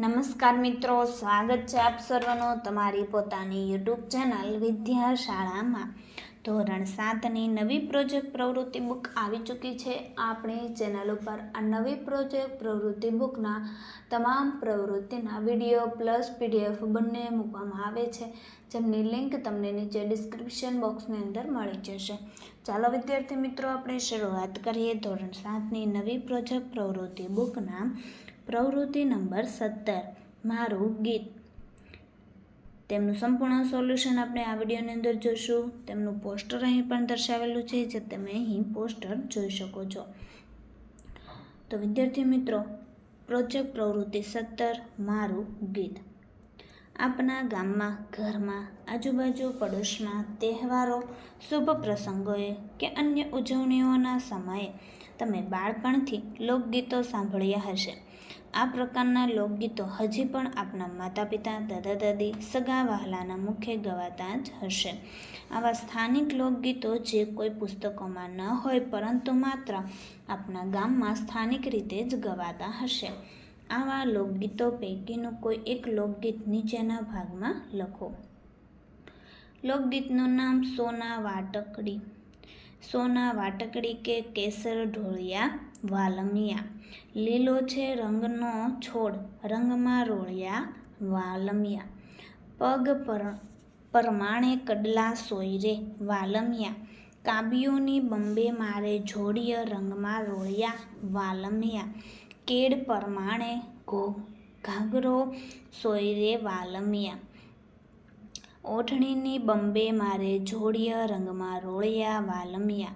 નમસ્કાર મિત્રો, સ્વાગત છે આપ સર્વનો તમારી પોતાની યુટ્યુબ ચેનલ વિદ્યાશાળામાં. ધોરણ સાતની નવી પ્રોજેક્ટ પ્રવૃત્તિ બુક આવી ચૂકી છે. આપણી ચેનલ ઉપર આ નવી પ્રોજેક્ટ પ્રવૃત્તિ બુકના તમામ પ્રવૃત્તિના વીડિયો પ્લસ પીડીએફ બંને મૂકવામાં આવે છે, જેમની લિંક તમને નીચે ડિસ્ક્રિપ્શન બોક્સની અંદર મળી જશે. ચાલો વિદ્યાર્થી મિત્રો, આપણે શરૂઆત કરીએ ધોરણ સાતની નવી પ્રોજેક્ટ પ્રવૃત્તિ બુકના પ્રવૃત્તિ નંબર સત્તર. મારું ગીત. તેમનું સંપૂર્ણ સોલ્યુશન આપણે આ વિડીયોની અંદર જોઈશું તેમનું પોસ્ટર અહીં પણ દર્શાવેલું છે, જે તમે અહીં પોસ્ટર જોઈ શકો છો. તો વિદ્યાર્થી મિત્રો, પ્રોજેક્ટ પ્રવૃત્તિ સત્તર, મારું ગીત. આપના ગામમાં, ઘરમાં, આજુબાજુ પડોશમાં તહેવારો, શુભ પ્રસંગોએ કે અન્ય ઉજવણીઓના સમયે તમે બાળપણથી લોકગીતો સાંભળ્યા હશે. આ પ્રકારના લોકગીતો હજી પણ આપના માતા પિતા દાદા, દાદી, સગા વહાલાના મુખે ગવાતા જ હશે. આવા સ્થાનિક લોકગીતો જે કોઈ પુસ્તકોમાં ન હોય પરંતુ માત્ર આપના ગામમાં સ્થાનિક રીતે જ ગવાતા હશે. આવા લોકગીતો પૈકીનું કોઈ એક લોકગીત નીચેના ભાગમાં લખો. લોકગીતનું નામ સોના વાટકડી. સોના વાટકડી કે કેસર ઢોળિયા વાલમિયા. લીલો છે રંગનો છોડ, રંગમાં રોળિયા વાલમિયા. પગ પર, પરમાણે કડલા સોયરે વાલમિયા. કાબીઓની બંબે મારે જોડિય રંગમાં રોળિયા વાલમિયા. કેડ પરમાણે ઘો ઘાઘરો સોયરે વાલમિયા. ઓઢણીની બંબે મારે જોડિયા રંગમાં રોળિયા વાલમિયા.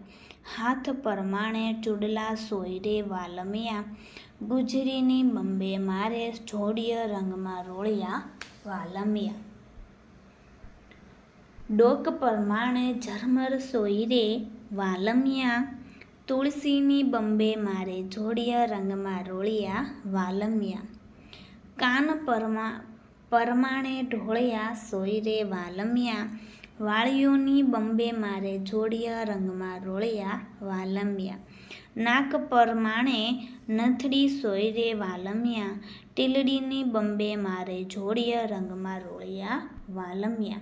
હાથ પરમાણે ચૂડલા સોયરે વાલમિયા. ગુજરીની બંબે મારે જોડિયા રંગમાં રોળિયા વાલમિયા. ડોક પરમાણે ઝરમર સોયરે વાલમિયા. તુલસીની બંબે મારે જોડિયા રંગમાં રોળિયા વાલમિયા. કાન પરમા, પરમાણે ઢોળિયા સોયરે વાલમિયા. વાળીઓની બંબે મારે જોડિયા રંગમાં રોળિયા વાલમિયા. નાક પરમાણે નથડી સોયરે વાલમિયા. ટીલડીની બંબે મારે જોડિયા રંગમાં રોળિયા વાલમિયા.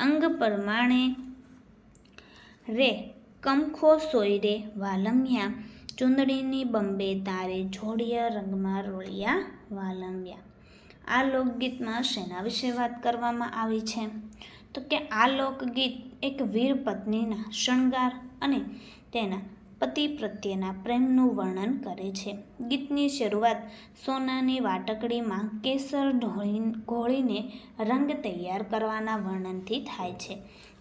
અંગ પરમાણે રે કમખો સોયરે વાલમ્યા ચુંદડીની બંબે તારે જોડિયા રંગમાં રોળિયા વાલમ્યા આ લોકગીતમાં શેના વિશે વાત કરવામાં આવી છે? તો કે આ લોકગીત એક વીર પત્નીના શણગાર અને તેના પતિ પ્રત્યેના પ્રેમનું વર્ણન કરે છે. ગીતની શરૂઆત સોનાની વાટકડીમાં કેસર ઢોળી ઘોળીને રંગ તૈયાર કરવાના વર્ણનથી થાય છે.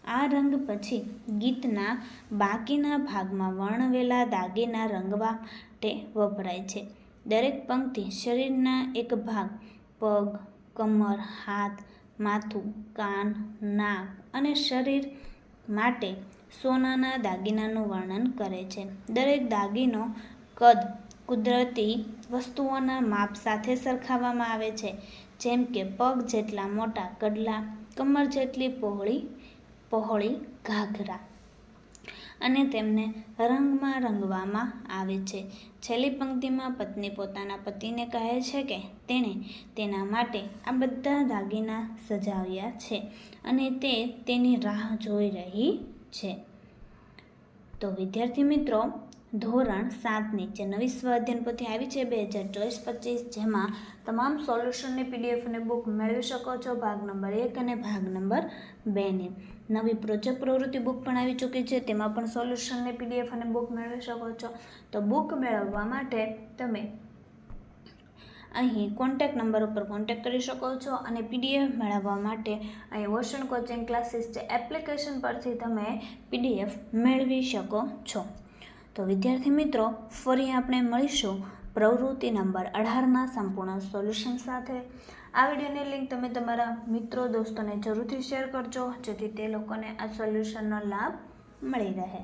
આ રંગ પછી ગીતના બાકીના ભાગમાં વર્ણવેલા દાગીના રંગવા માટે વપરાય છે. દરેક પંક્તિ શરીરના એક ભાગ, પગ, કમર, હાથ, માથું, કાન, નાક અને શરીર માટે સોનાના દાગીનાનું વર્ણન કરે છે. દરેક દાગીનો કદ, કુદરતી વસ્તુઓના માપ સાથે સરખાવવામાં આવે છે. જેમ કે પગ જેટલા મોટા કડલા, કમર જેટલી પહોળી પહોળી ઘાઘરા અને તેમને રંગમાં રંગવામાં આવે છે. છેલ્લી પંક્તિમાં પત્ની પોતાના પતિને કહે છે કે તેણે તેના માટે આ બધા દાગીના સજાવ્યા છે અને તે તેની રાહ જોઈ રહી છે. તો વિદ્યાર્થી મિત્રો, ધોરણ સાતની જે નવી સ્વાધ્યન પોથી આવી છે બે હજાર ચોવીસ પચીસ, જેમાં તમામ સોલ્યુશનની પીડીએફ બુક મેળવી શકો છો ભાગ નંબર એક અને ભાગ નંબર બેની નવી પ્રોજેક્ટ પ્રવૃત્તિ બુક પણ આવી ચૂકી છે, તેમાં પણ સોલ્યુશનની પીડીએફ અને બુક મેળવી શકો છો. તો બુક મેળવવા માટે તમે અહીં કોન્ટેક્ટ નંબર ઉપર કોન્ટેક્ટ કરી શકો છો અને પીડીએફ મેળવવા માટે અહીં ઓશન કોચિંગ ક્લાસીસ જે એપ્લિકેશન પરથી તમે પીડીએફ મેળવી શકો છો. તો વિદ્યાર્થી મિત્રો, ફરી આપણે મળીશું પ્રવૃત્તિ નંબર અઢારના સંપૂર્ણ સોલ્યુશન સાથે. આ વિડીયોની લિંક તમે તમારા મિત્રો, દોસ્તોને જરૂરથી શેર કરજો, જેથી તે લોકોને આ સોલ્યુશનનો લાભ મળી રહે.